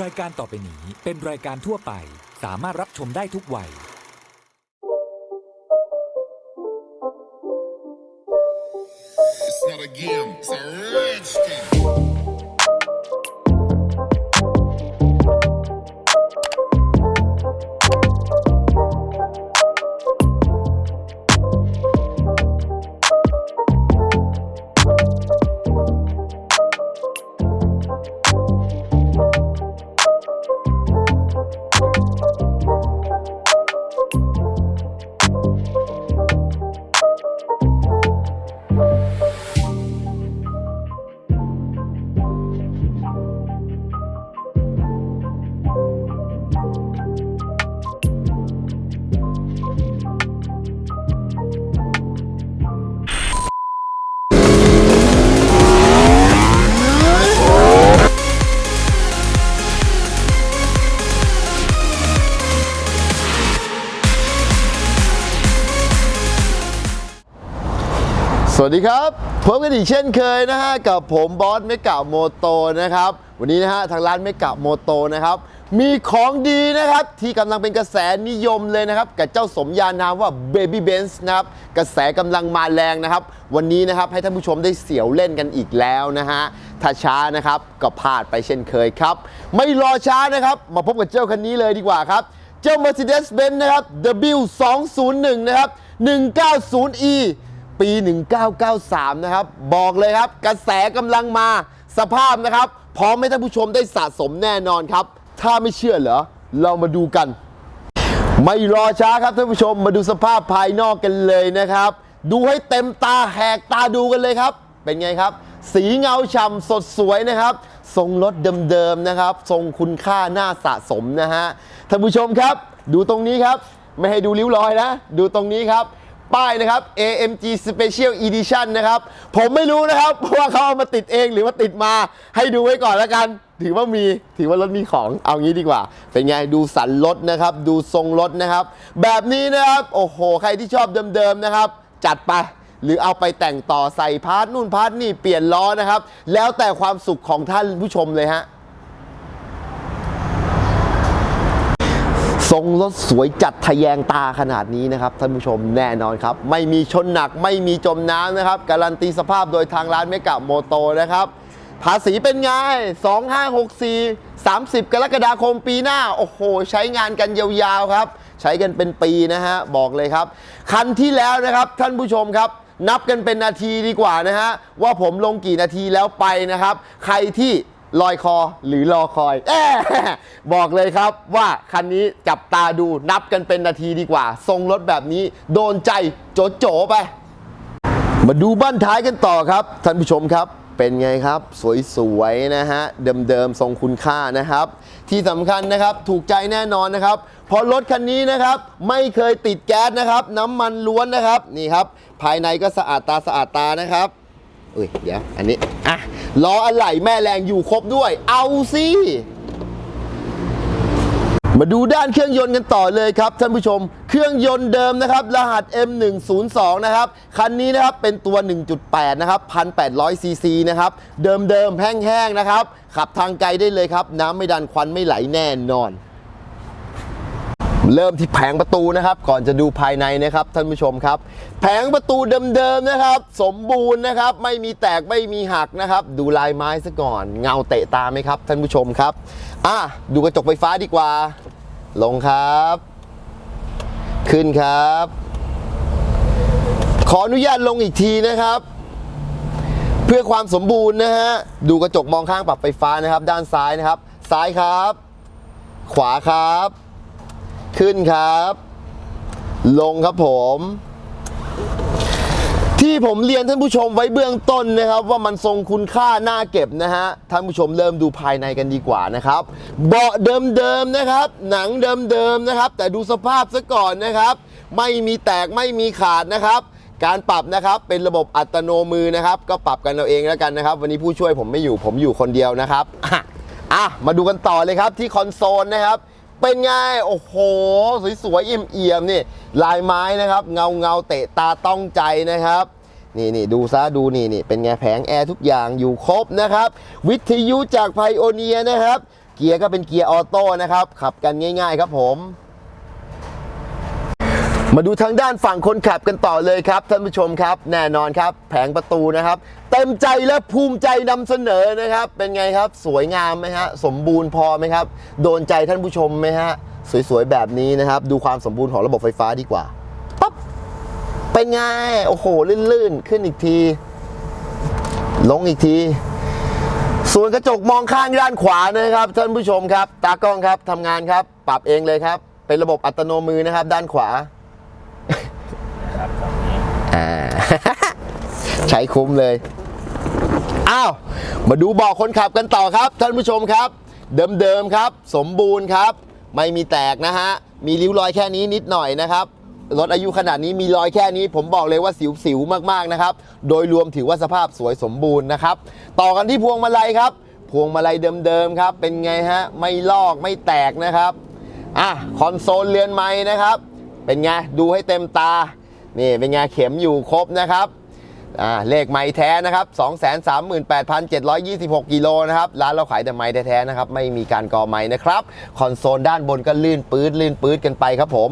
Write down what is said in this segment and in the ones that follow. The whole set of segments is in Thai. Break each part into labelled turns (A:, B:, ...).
A: รายการต่อไปนี้เป็นรายการทั่วไป สามารถรับชมได้ทุกวัย
B: It's not a game, it's a rich thing.
C: สวัสดีครับพบกันอีกเช่นเคยนะฮะกับผมบอสเมกะโมโตนะครับ วันนี้นะฮะทางร้านเมกะโมโตนะครับ มีของดีนะครับที่กำลังเป็นกระแสนิยมเลยนะครับ กับเจ้าสมญานามว่า Baby Benz นะครับ กระแสกำลังมาแรงนะครับ วันนี้นะครับให้ท่านผู้ชมได้เสียวเล่นกันอีกแล้วนะฮะถ้าช้านะครับก็พลาดไปเช่นเคยครับ ไม่รอช้านะครับ มาพบกับเจ้าคันนี้เลยดีกว่าครับ เจ้า Mercedes-Benz นะครับ W201 นะครับ 190e ปี 1993 นะครับ บอกเลยครับ กระแสกำลังมาสภาพนะครับ พร้อมให้ท่านผู้ชมได้สะสมแน่นอนครับ ถ้าไม่เชื่อเหรอ เรามาดูกัน ไม่รอช้าครับท่านผู้ชมมาดูสภาพภายนอกกันเลยนะครับ ดูให้เต็มตาแหกตาดูกันเลยครับ เป็นไงครับ สีเงาฉ่ำสดสวยนะครับทรงรถเดิมๆนะครับ ทรงคุณค่าน่าสะสมนะฮะท่านผู้ชมครับ ดูตรงนี้ครับ ไม่ให้ดูริ้วรอยนะ ดูตรงนี้ครับ ป้ายนะครับ AMG Special Edition นะครับ ผมไม่รู้นะครับว่าเขาเอามาติดเองหรือว่าติดมาให้ดูไว้ก่อนแล้วกัน ถือว่ามีถือว่ารถมีของเอางี้ดีกว่า เป็นไงดูสันรถนะครับ ดูทรงรถนะครับ แบบนี้นะครับ โอ้โห ใครที่ชอบเดิมๆนะครับ จัดไปหรือเอาไปแต่งต่อใส่พาร์ทนู่นพาร์ทนี่เปลี่ยนล้อนะครับ แล้วแต่ความสุขของท่านผู้ชมเลยฮะ ทรงรถสวยจัดทะแยงตาขนาดนี้นะครับท่านผู้ชมแน่นอนครับ ไม่มีชนหนักไม่มีจมน้ำนะครับ การันตีสภาพโดยทางร้านเมกะโมโตนะครับ ภาษีเป็นไง 2564 30 กรกฎาคมปีหน้า โอ้โห ใช้งานกันยาวๆครับ ใช้กันเป็นปีนะฮะ บอกเลยครับ คันที่แล้วนะครับท่านผู้ชมครับนับกันเป็นนาทีดีกว่านะฮะ ว่าผมลงกี่นาทีแล้วไปนะครับ ใครที่ ลอยคอหรือรอคอยแอบอกเลยครับว่าคันนี้จับตาดูนับกันเป็นนาทีดีกว่า ทรงรถแบบนี้โดนใจโจโจไป มาดูบ้านท้ายกันต่อครับท่านผู้ชมครับเป็นไงครับ สวยๆนะฮะ เดิมๆ ทรงคุณค่านะครับ ที่สำคัญนะครับถูกใจแน่นอนนะครับ เพราะรถคันนี้นะครับ ไม่เคยติดแก๊สนะครับ น้ำมันล้วนนะครับ นี่ครับ ภายในก็สะอาดตาสะอาดตานะครับอุ้ยเดี๋ยว อันนี้ อะ ล้ออะไหล่แม่แรงอยู่ครบด้วย เอาสิมาดูด้านเครื่องยนต์กันต่อเลยครับท่านผู้ชม เครื่องยนต์เดิมนะครับ รหัส M102 นะครับ คันนี้นะครับเป็นตัว 1.8 นะครับ 1,800ซีซีนะครับ เดิมๆแห้งๆนะครับ ขับทางไกลได้เลยครับ น้ำไม่ดันควันไม่ไหลแน่นอน เริ่มที่แผงประตูนะครับ ก่อนจะดูภายในนะครับท่านผู้ชมครับ แผงประตูเดิมๆนะครับ สมบูรณ์นะครับ ไม่มีแตกไม่มีหักนะครับ ดูลายไม้ซะก่อน เงาเตะตาไหมครับ ท่านผู้ชมครับอะดูกระจกไฟฟ้าดีกว่า ลงครับ ขึ้นครับ ขออนุญาตลงอีกทีนะครับ เพื่อความสมบูรณ์นะฮะดูกระจกมองข้างปรับไฟฟ้านะครับ ด้านซ้ายนะครับ ซ้ายครับ ขวาครับ ขึ้นครับ ลงครับผม ที่ผมเรียนท่านผู้ชมไว้เบื้องต้นนะครับ ว่ามันทรงคุณค่าน่าเก็บนะฮะ ท่านผู้ชมเริ่มดูภายในกันดีกว่านะครับ เบาะเดิมๆนะครับ หนังเดิมๆนะครับ แต่ดูสภาพซะก่อนนะครับ ไม่มีแตกไม่มีขาดนะครับการปรับนะครับเป็นระบบอัตโนมือนะครับ ก็ปรับกันเอาเองแล้วกันนะครับ วันนี้ผู้ช่วยผมไม่อยู่ผมอยู่คนเดียวนะครับอะมาดูกันต่อเลยครับที่คอนโซลนะครับ เป็นไง โอ้โห สวยๆเอี่ยมๆนี่ ลายไม้นะครับ เงาเงาเตะตาต้องใจนะครับนี่นี่ดูซะดูนี่นี่เป็นไงแผงแอร์ทุกอย่างอยู่ครบนะครับ วิทยุจากไพโอเนียนะครับ เกียร์ก็เป็นเกียร์ออโต้นะครับ ขับกันง่าย ๆ ครับผม มาดูทางด้านฝั่งคนขับกันต่อเลยครับท่านผู้ชมครับ แน่นอนครับ แผงประตูนะครับ เต็มใจและภูมิใจนำเสนอนะครับ เป็นไงครับสวยงามไหมฮะสมบูรณ์พอไหมครับ โดนใจท่านผู้ชมไหมฮะสวยๆแบบนี้นะครับ ดูความสมบูรณ์ของระบบไฟฟ้าดีกว่าปั๊บเป็นไงโอ้โหลื่นๆ ขึ้นอีกที ลงอีกที ส่วนกระจกมองข้างด้านขวานะครับ ท่านผู้ชมครับ ตากล้องครับทำงานครับ ปรับเองเลยครับ เป็นระบบอัตโนมือนะครับ ด้านขวา อ่า ใช้คุ้มเลยอ้าวมาดูบาะคนขับกันต่อครับ ท่านผู้ชมครับ เดิมๆครับ สมบูรณ์ครับ ไม่มีแตกนะฮะ มีริ้วรอยแค่นี้นิดหน่อยนะครับรถอายุขนาดนี้มีรอยแค่นี้ ผมบอกเลยว่าสิวๆมากๆนะครับ โดยรวมถือว่าสภาพสวยสมบูรณ์นะครับ ต่อกันที่พวงมาลัยครับ พวงมาลัยเดิมๆครับ เป็นไงฮะ ไม่ลอกไม่แตกนะครับ อะ คอนโซลเรือนไม้นะครับ เป็นไง ดูให้เต็มตา นี่เป็นไงเข็มอยู่ครบนะครับเลขไม้แท้นะครับ 238,726 กิโลนะครับ ร้านเราขายแต่ไม้แท้ๆนะครับ ไม่มีการกอไม้นะครับ คอนโซลด้านบนก็ลื่นปื๊ดลื่นปื๊ดกันไปครับผม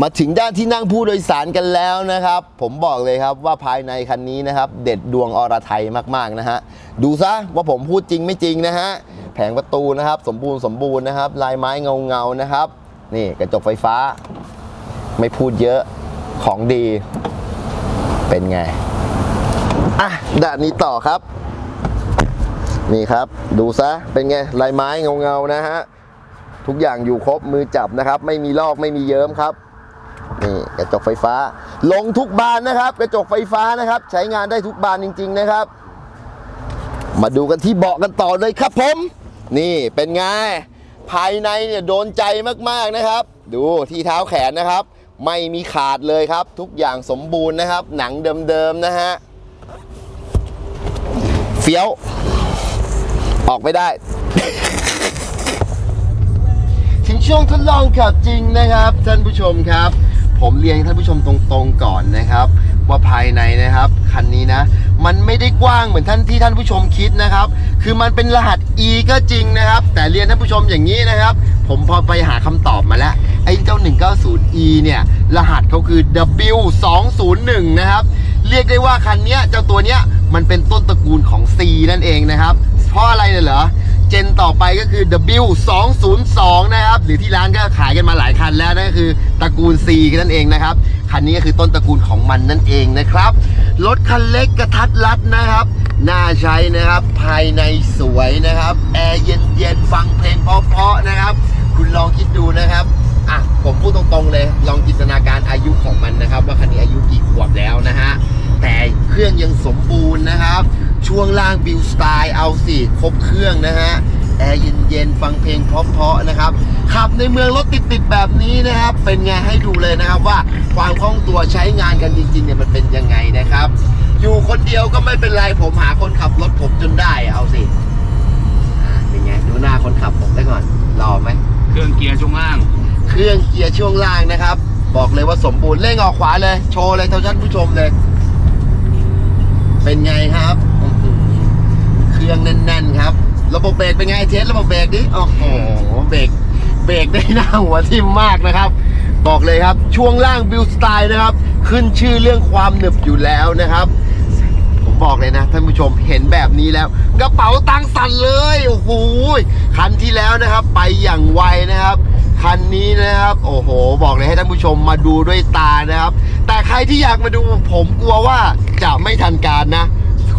C: มาถึงด้านที่นั่งผู้โดยสารกันแล้วนะครับ ผมบอกเลยครับว่าภายในคันนี้นะครับ เด็ดดวงอรไทยมากๆนะฮะ ดูซะว่าผมพูดจริงไม่จริงนะฮะ แผงประตูนะครับ สมบูรณ์สมบูรณ์นะครับ ลายไม้เงาเงาๆนะครับ นี่กระจกไฟฟ้า ไม่พูดเยอะของดีเป็นไง อะด้านนี้ต่อครับ นี่ครับ ดูซะ เป็นไง ลายไม้เงาเงาๆนะฮะ ทุกอย่างอยู่ครบมือจับนะครับ ไม่มีลอกไม่มีเยิ้มครับ นี่กระจกไฟฟ้า ลงทุกบานนะครับ กระจกไฟฟ้านะครับ ใช้งานได้ทุกบานจริง ๆนะครับ มาดูกันที่เบาะกันต่อเลยครับผม นี่เป็นไง ภายในเนี่ยโดนใจมากๆนะครับ ดูที่เท้าแขนนะครับ ไม่มีขาดเลยครับ ทุกอย่างสมบูรณ์นะครับ หนังเดิมๆนะฮะเฟี้ยว ออกไม่ได้ ถึงช่วงทดลองขับจริงนะครับ ท่านผู้ชมครับ ผมเรียนท่านผู้ชมตรงๆก่อนนะครับ ว่าภายในนะครับ คันนี้นะ มันไม่ได้กว้างเหมือนท่านที่ท่านผู้ชมคิดนะครับ คือมันเป็นรหัส E ก็จริงนะครับ แต่เรียนท่านผู้ชมอย่างนี้นะครับ ผมพอไปหาคำตอบมาแล้ว ไอ้เจ้า 190E เนี่ย รหัสเขาคือ W201 นะครับ เรียกได้ว่าคันเนี้ยเจ้าตัวเนี้ยมันเป็นต้นตระกูลของ C นั่นเองนะครับ เพราะอะไรเนี่ยเหรอเจนต่อไปก็คือ W202 นะครับ หรือที่ร้านก็ขายกันมาหลายคันแล้วนั่นก็คือตระกูล C นั่นเองนะครับ คันนี้ก็คือต้นตระกูลของมันนั่นเองนะครับ รถคันเล็กกระทัดรัดนะครับ น่าใช้นะครับ ภายในสวยนะครับ แอร์เย็นๆ ฟังเพลงเพราะๆนะครับ คุณลองคิดดูนะครับอะผมพูดตรงๆเลย ลองจินตนาการอายุของมันนะครับ ว่าคันนี้อายุกี่ขวบแล้วนะฮะ แต่เครื่องยังสมบูรณ์นะครับ ช่วงล่างบิวสไตล์เอาสิครบเครื่องนะฮะ แอร์เย็นๆฟังเพลงเพราะๆนะครับขับในเมืองรถติดๆแบบนี้นะครับ เป็นไงให้ดูเลยนะครับว่าความคล่องตัวใช้งานกันจริงๆเนี่ยมันเป็นยังไงนะครับ อยู่คนเดียวก็ไม่เป็นไรผมหาคนขับรถผมจนได้เอาสิอ่าเป็นไงดูหน้าคนขับผมได้ก่อนรอไหม
D: เครื่องเกียร์ช่วงล่าง
C: เครื่องเกียร์ช่วงล่างนะครับ บอกเลยว่าสมบูรณ์เร่งออกขวาเลย โชว์เลยท่านผู้ชมเลย เป็นไงครับอื้อหือเครื่องแน่นๆครับ ระบบเบรกเป็นไงเทสระบบเบรกดิโอ้โหเบรกเบรกได้หน้าหัวทิ่มมากนะครับ บอกเลยครับช่วงล่างบิวสไตล์นะครับ ขึ้นชื่อเรื่องความหนึบอยู่แล้วนะครับ ผมบอกเลยนะท่านผู้ชมเห็นแบบนี้แล้ว กระเป๋าตังค์สั่นเลยโอ้โหคันที่แล้วนะครับ ไปอย่างไวนะครับคันนี้นะครับ โอ้โห บอกเลยให้ท่านผู้ชมมาดูด้วยตานะครับ แต่ใครที่อยากมาดูผมกลัวว่าจะไม่ทันการนะ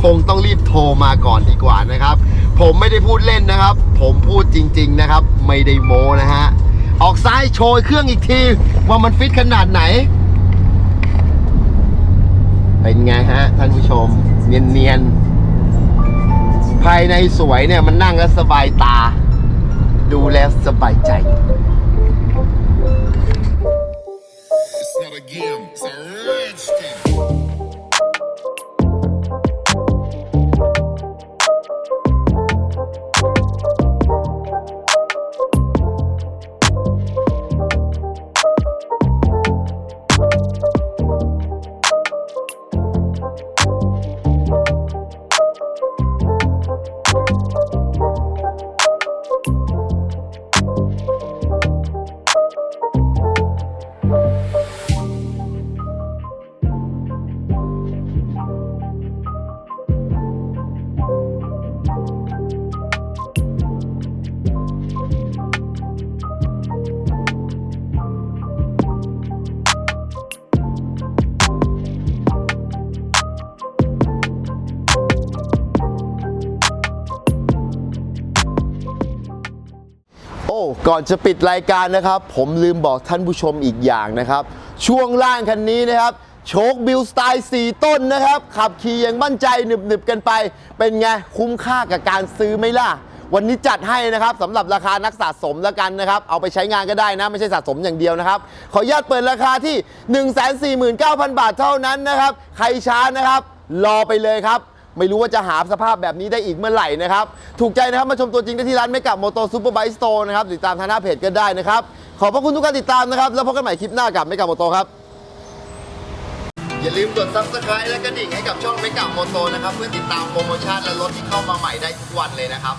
C: คงต้องรีบโทรมาก่อนดีกว่านะครับ ผมไม่ได้พูดเล่นนะครับ ผมพูดจริง ๆนะครับ ไม่ได้โมนะฮะ ออกซ้ายโชยเครื่องอีกที ว่ามันฟิตขนาดไหน เป็นไงฮะ ท่านผู้ชม เนียนๆ ภายในสวยเนี่ยมันนั่งแล้วสบายตา ดูแล้วสบายใจ
B: It's not a game, it's a
C: ก่อนจะปิดรายการนะครับ ผมลืมบอกท่านผู้ชมอีกอย่างนะครับ ช่วงล่างคันนี้นะครับโชคบิลสไตล์ 4 ต้นนะครับ ขับขี่อย่างมั่นใจหนึบๆกันไป เป็นไง คุ้มค่ากับการซื้อไหมล่ะ วันนี้จัดให้นะครับสำหรับราคานักสะสมแล้วกันนะครับ เอาไปใช้งานก็ได้นะ ไม่ใช่สะสมอย่างเดียวนะครับ ขออนุญาตเปิดราคาที่ 149,000 บาทเท่านั้นนะครับ ใครช้านะครับ รอไปเลยครับ ไม่รู้ว่าจะหาสภาพแบบนี้ได้อีกเมื่อไหร่นะครับ ถูกใจนะครับ มาชมตัวจริงได้ที่ร้านเมกับโมโตซูเปอร์ไบค์สโตร์นะครับติดตามทางหน้าเพจก็ได้นะครับ ขอบพระคุณทุกการติดตามนะครับ แล้วพบกันใหม่คลิปหน้ากับเมกับโมโตครับ อย่าลืมกด subscribe และกระดิ่งให้กับช่องเมกับโมโตนะครับ เพื่อติดตามโปรโมชั่นและรถที่เข้ามาใหม่ได้ทุกวันเลยนะครับ